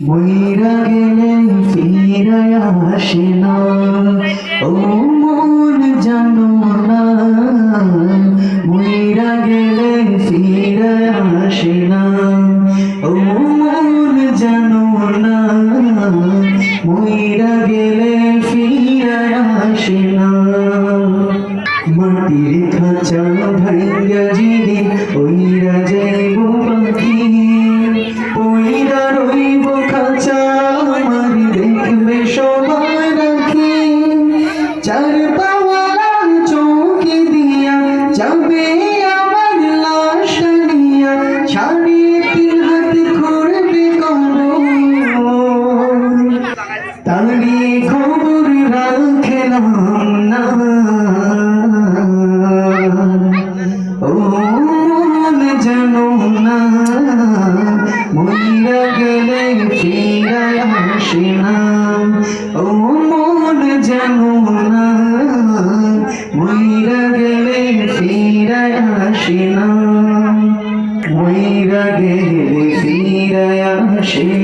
মইরা গেলে ফিরে আসে না ও মন জানো না মইরা গেলে ফিরে আসে না ও মন জানো না মইরা গেলে ফিরে আসে না মাটির খাঁচা ভাঙ্গা জিরে ওইরা যাইব মন জানো না মইরা গেলে ফিরা আসে না মইরা গেলে ফিরা আসে